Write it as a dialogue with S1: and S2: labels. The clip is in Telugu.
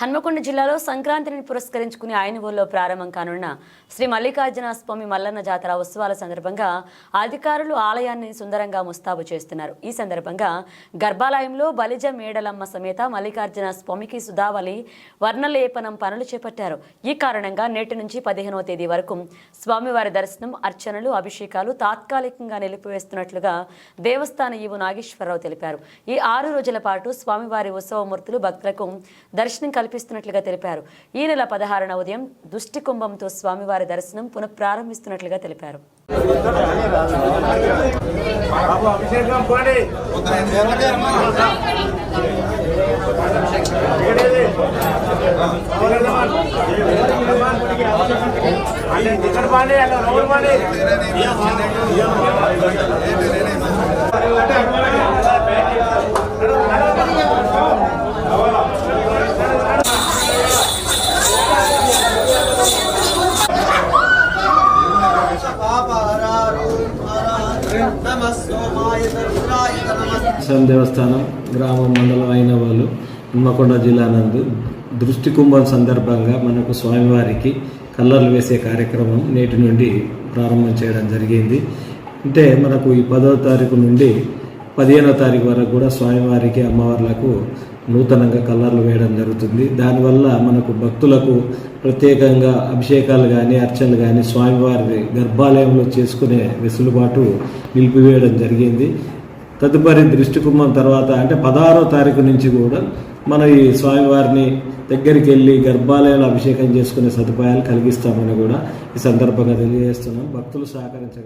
S1: హన్మకొండ జిల్లాలో సంక్రాంతిని పురస్కరించుకుని ఆయనవోల్లో ప్రారంభం కానున్న శ్రీ మల్లికార్జున స్వామి మల్లన్న జాతర ఉత్సవాల సందర్భంగా అధికారులు ఆలయాన్ని సుందరంగా ముస్తాబు చేస్తున్నారు. ఈ సందర్భంగా గర్భాలయంలో బలిజ మేడలమ్మ సమేత మల్లికార్జున స్వామికి సుధావళి వర్ణలేపనం పనులు చేపట్టారు. ఈ కారణంగా నేటి నుంచి పదిహేనవ తేదీ వరకు స్వామివారి దర్శనం అర్చనలు అభిషేకాలు తాత్కాలికంగా నిలిపివేస్తున్నట్లుగా దేవస్థాన ఈవు నాగేశ్వరరావు తెలిపారు. ఈ ఆరు రోజుల పాటు స్వామివారి ఉత్సవమూర్తులు భక్తులకు దర్శనం కల్పిస్తున్నట్లుగా తెలిపారు ఈ నెల పదహారున ఉదయం దుష్టి కుంభంతో స్వామివారి దర్శనం పునఃప్రారంభిస్తున్నట్లుగా తెలిపారు
S2: బాబు అభిషేకం పోండి ఇక్కడేది? పోలేదమ్మా. అంటే ఇక్కడ
S3: దేవస్థానం గ్రామం మండలం అయిన వాళ్ళు హన్మకొండ జిల్లా నందు దృష్టి కుంభం సందర్భంగా మనకు స్వామివారికి కల్లర్లు వేసే కార్యక్రమం నేటి నుండి ప్రారంభం చేయడం జరిగింది. అంటే మనకు ఈ పదవ తారీఖు నుండి పదిహేనో తారీఖు వరకు కూడా స్వామివారికి అమ్మవార్లకు నూతనంగా కలర్లు వేయడం జరుగుతుంది. దానివల్ల మనకు భక్తులకు ప్రత్యేకంగా అభిషేకాలు కానీ అర్చనలు కానీ స్వామివారి గర్భాలయంలో చేసుకునే వెసులుబాటు నిలిపివేయడం జరిగింది. తదుపరి దృష్టి కుంభం తర్వాత అంటే పదహారో తారీఖు నుంచి కూడా మన ఈ స్వామివారిని దగ్గరికి వెళ్ళి గర్భాలయాలు అభిషేకం చేసుకునే సదుపాయాలు కలిగిస్తామని కూడా ఈ సందర్భంగా తెలియజేస్తున్నాం. భక్తులు సహకరించగలరు.